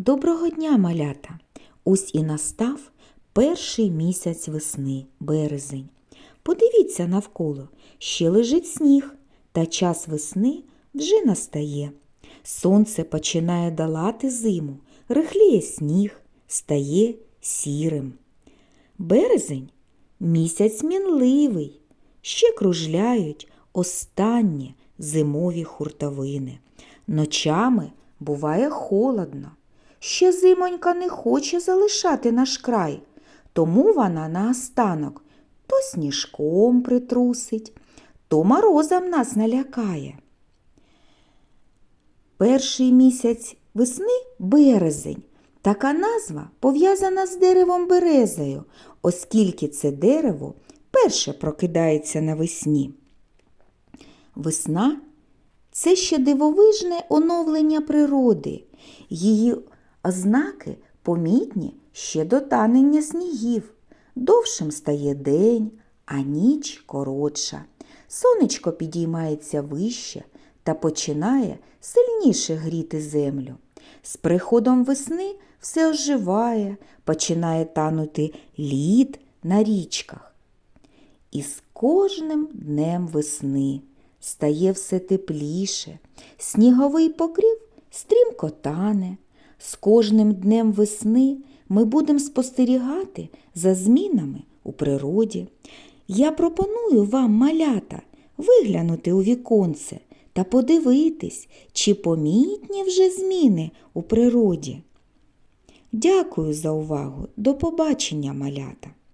Доброго дня, малята! Ось і настав перший місяць весни, березень. Подивіться навколо, ще лежить сніг, та час весни вже настає. Сонце починає долати зиму, рихліє сніг, стає сірим. Березень місяць мінливий, ще кружляють останні зимові хуртовини. Ночами буває холодно. Ще зимонька не хоче залишати наш край, тому вона наостанок то сніжком притрусить, то морозом нас налякає. Перший місяць весни березень. Така назва пов'язана з деревом березою, оскільки це дерево перше прокидається навесні. Весна це ще дивовижне оновлення природи. Її ознаки помітні ще до танення снігів. Довшим стає день, а ніч коротша. Сонечко підіймається вище та починає сильніше гріти землю. З приходом весни все оживає, починає танути лід на річках. І з кожним днем весни стає все тепліше, сніговий покрив стрімко тане. З кожним днем весни ми будемо спостерігати за змінами у природі. Я пропоную вам, малята, виглянути у віконце та подивитись, чи помітні вже зміни у природі. Дякую за увагу. До побачення, малята!